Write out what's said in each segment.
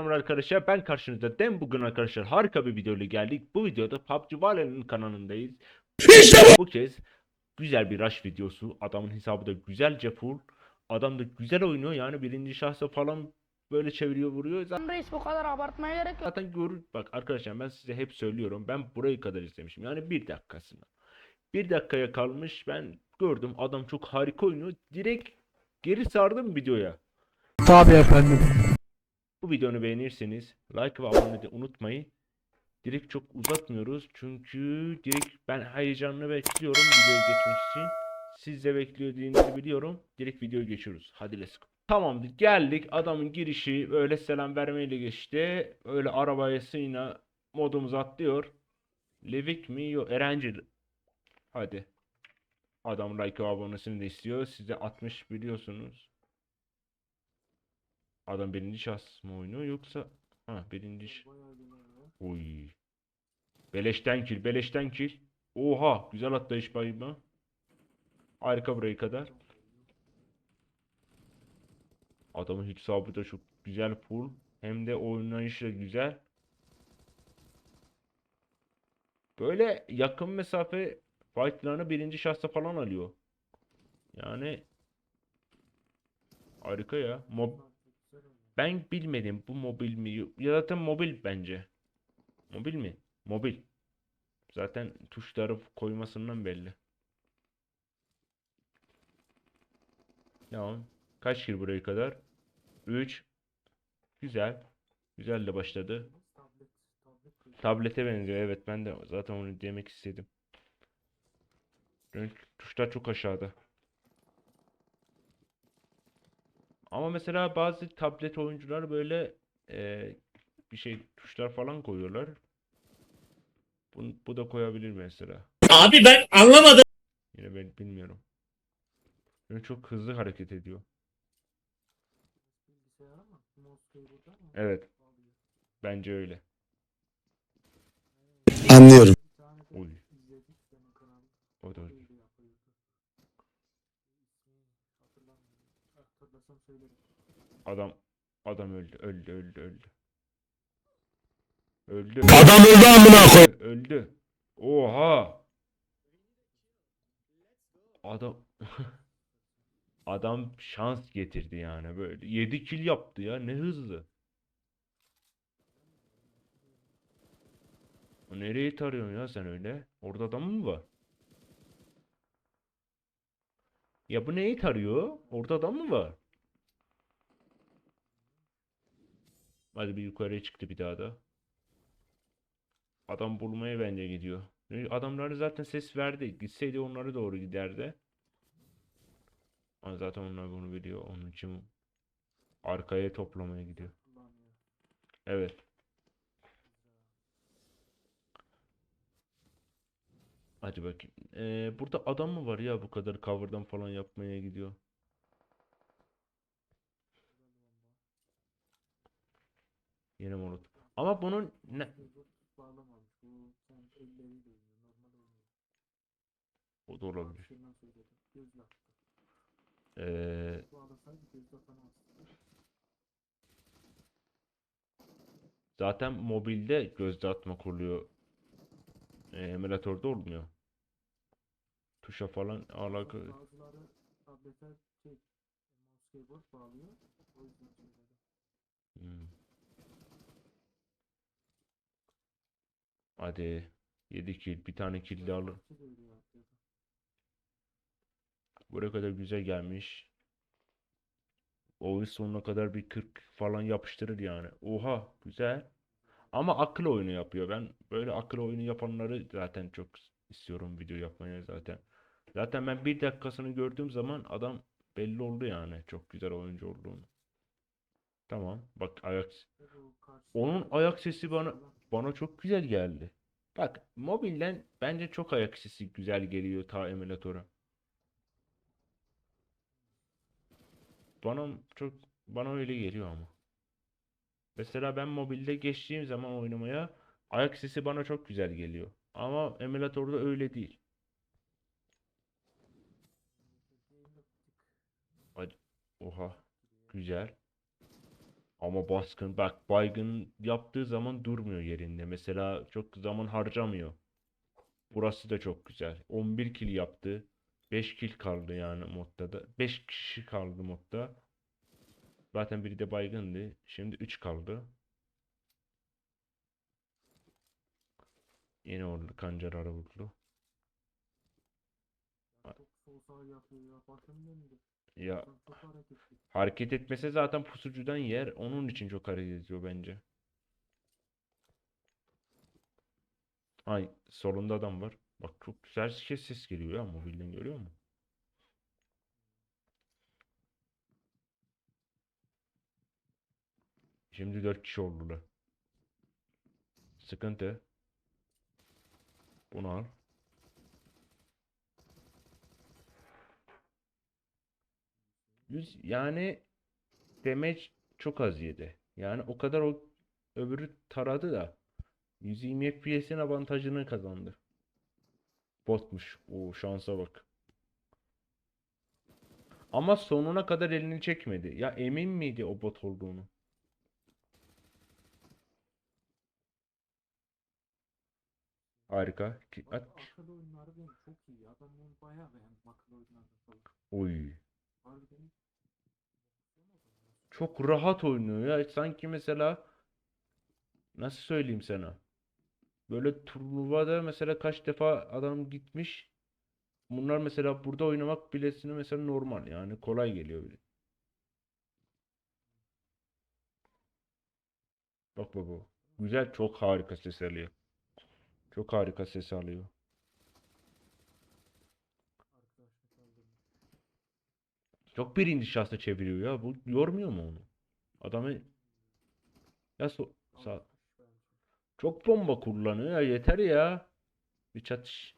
selamlar arkadaşlar. Ben karşınızda Dem bugün arkadaşlar harika bir videoyla geldik. Bu videoda PUBG Valiant'ın kanalındayız. Bu kez güzel bir rush videosu. Adamın hesabı da güzelce full. Adam da güzel oynuyor yani birinci şahsa falan böyle çeviriyor vuruyor. Zaten Reis bu kadar abartmaya gerek yok. Zaten görür bak arkadaşlar ben size hep söylüyorum ben burayı kadar izlemişim yani bir dakikasını. Bir dakikaya kalmış ben gördüm adam çok harika oynuyor direkt geri sardım videoya. Tabii efendim. Bu videonu beğenirseniz like ve abone de unutmayın. Direkt çok uzatmıyoruz çünkü direkt ben heyecanla bekliyorum videoya geçmek için. Siz de beklediğinizi biliyorum. Direkt videoya geçiyoruz. Hadi let's go. Tamamdır geldik. Adamın girişi öyle selam vermeyle geçti. Öyle arabaya sıyına modumuz atlıyor. Levik mi? Yok. Erencil. Hadi. Adam like abonesini de istiyor. Size 60 biliyorsunuz. Adam birinci şahıs mı oynuyor yoksa ha birinci ş- Oy. Beleşten kill, beleşten kill. Oha, güzel atlayış bayma. Harika buraya kadar. Adamın hesabı da çok güzel full. Hem de oynayışı da güzel. Böyle yakın mesafe fightlarını birinci şahsa falan alıyor. Yani harika ya. Mob ben bilmedim bu mobil mi? Ya zaten mobil bence. Mobil mi? Mobil. Zaten tuşları koymasından belli. Tamam. Kaç kill buraya kadar? 3. Güzel. Güzel de başladı. Tablete benziyor. Evet ben de zaten onu demek istedim. Tuşlar çok aşağıda. Ama mesela bazı tablet oyuncular böyle eee, bir şey tuşlar falan koyuyorlar. Bu, bu da koyabilir mesela. Abi ben anlamadım. Yine ben bilmiyorum. Böyle çok hızlı hareket ediyor. Evet. Bence öyle. Anlıyorum. Oy. O da öyle. Adam adam öldü öldü öldü öldü. Öldü. Adam öldü amına koy. Öldü. Oha. Adam Adam şans getirdi yani böyle. 7 kill yaptı ya ne hızlı. O Nereye tarıyorsun ya sen öyle? Orada adam mı var? Ya bu neyi tarıyor? Orada adam mı var? Hadi bir yukarıya çıktı bir daha da. Adam bulmaya bence gidiyor. Adamları zaten ses verdi. Gitseydi onlara doğru giderdi. Ama zaten onlar bunu biliyor. Onun için arkaya toplamaya gidiyor. Evet. Hadi bakayım. Ee, burada adam mı var ya bu kadar cover'dan falan yapmaya gidiyor. Yine unut. Ama bunun ne? O da olabilir. Ee, zaten mobilde gözde atma kuruluyor. Ee, emülatörde olmuyor. Tuşa falan alakalı. Bazıları tablete şey, mouse keyboard bağlıyor. O yüzden söyledim. Hmm. Hadi 7 kill bir tane kill de alır. Buraya kadar güzel gelmiş. Oyun sonuna kadar bir 40 falan yapıştırır yani. Oha güzel. Ama akıl oyunu yapıyor. Ben böyle akıl oyunu yapanları zaten çok istiyorum video yapmaya zaten. Zaten ben bir dakikasını gördüğüm zaman adam belli oldu yani. Çok güzel oyuncu olduğunu. Tamam. Bak ayak onun ayak sesi bana bana çok güzel geldi. Bak mobilden bence çok ayak sesi güzel geliyor ta emülatöre. Bana çok bana öyle geliyor ama. Mesela ben mobilde geçtiğim zaman oynamaya ayak sesi bana çok güzel geliyor. Ama emülatörde öyle değil. Oha. Güzel. Ama baskın bak baygın yaptığı zaman durmuyor yerinde. Mesela çok zaman harcamıyor. Burası da çok güzel. 11 kill yaptı. 5 kill kaldı yani modda da. 5 kişi kaldı modda. Zaten biri de baygındı. Şimdi 3 kaldı. Yine oldu kancalara vurdu. Çok sol sağ yapıyor ya. Başım döndü. Ya Çok, çok hareketli. hareket etmese zaten pusucudan yer. Onun için çok hareket ediyor bence. Ay solunda adam var. Bak çok güzel ses ses geliyor ya mobilden görüyor musun? Şimdi 4 kişi oldular. Sıkıntı. Bunu al. Yani damage çok az yedi. Yani o kadar o öbürü taradı da 120 FPS'in avantajını kazandı. Botmuş. O şansa bak. Ama sonuna kadar elini çekmedi. Ya emin miydi o bot olduğunu? Harika. Ki- at. Oy. Çok rahat oynuyor ya. Sanki mesela nasıl söyleyeyim sana? Böyle turnuvada mesela kaç defa adam gitmiş. Bunlar mesela burada oynamak bilesine mesela normal yani kolay geliyor bile. Bak bak. Güzel çok harika ses alıyor. Çok harika ses alıyor. Çok birinci şahsa çeviriyor ya. Bu yormuyor mu onu? Adamı ya so sağ. Çok bomba kullanıyor ya yeter ya. Bir çatış.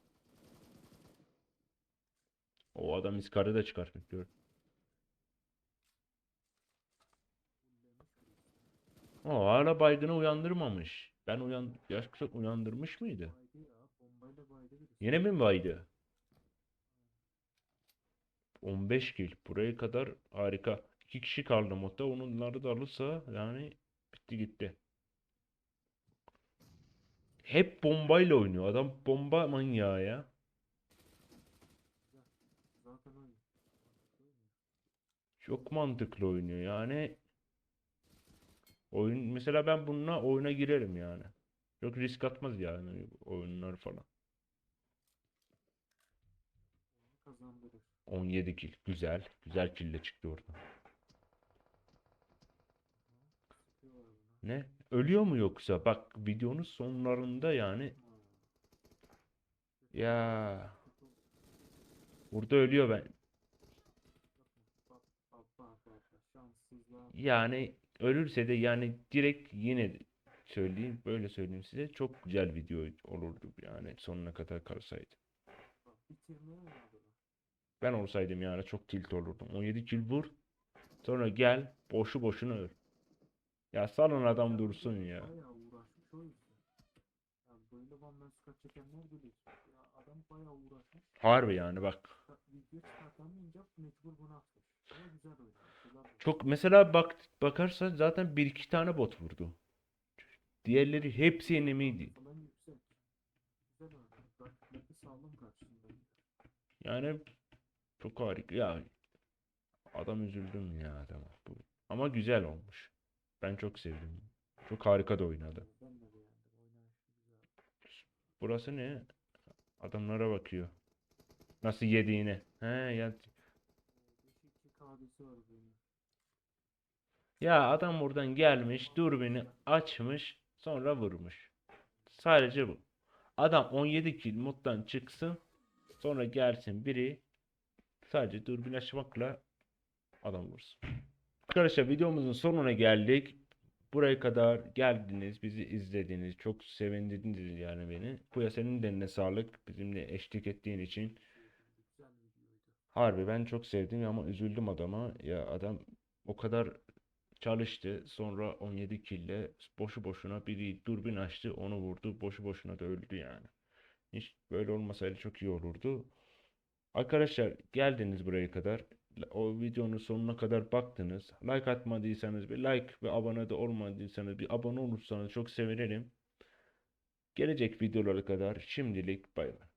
O adam iskarı da çıkartmış diyor. O hala baygını uyandırmamış. Ben uyan yoksa uyandırmış mıydı? Yine mi baydı? 15 kill. Buraya kadar harika. İki kişi kaldı modda. Onları da alırsa yani bitti gitti. Hep bombayla oynuyor. Adam bomba manyağı ya. Çok mantıklı oynuyor yani. Oyun mesela ben bununla oyuna girerim yani. Çok risk atmaz yani oyunlar falan. Kazandırır. 17 kill. Güzel. Güzel kill çıktı orada. Ne? Ölüyor mu yoksa? Bak videonun sonlarında yani ya burada ölüyor ben. Yani ölürse de yani direkt yine söyleyeyim böyle söyleyeyim size çok güzel video olurdu yani sonuna kadar kalsaydı. Ben olsaydım yani çok tilt olurdum. 17 kill vur. Sonra gel boşu boşuna öl. Ya salın adam dursun ya. Harbi yani bak. Çok mesela bak bakarsan zaten bir iki tane bot vurdu. Diğerleri hepsi enemiydi. Yani çok harika. Ya adam üzüldüm ya adama. Bu. Ama güzel olmuş. Ben çok sevdim. Çok harika da oynadı. Burası ne? Adamlara bakıyor. Nasıl yediğine. He ya. Ya adam oradan gelmiş, dürbünü açmış, sonra vurmuş. Sadece bu. Adam 17 kill moddan çıksın, sonra gelsin biri sadece dürbün açmakla adam vursun. Arkadaşlar videomuzun sonuna geldik. Buraya kadar geldiniz, bizi izlediniz. Çok sevindirdiniz yani beni. Kuya senin de eline sağlık. Bizimle eşlik ettiğin için. Harbi ben çok sevdim ama üzüldüm adama. Ya adam o kadar çalıştı. Sonra 17 kille boşu boşuna biri dürbün açtı, onu vurdu. Boşu boşuna da öldü yani. Hiç böyle olmasaydı çok iyi olurdu. Arkadaşlar geldiniz buraya kadar. o videonun sonuna kadar baktınız. Like atmadıysanız bir like ve abone de olmadıysanız bir abone olursanız çok sevinirim. Gelecek videolara kadar şimdilik bay bay.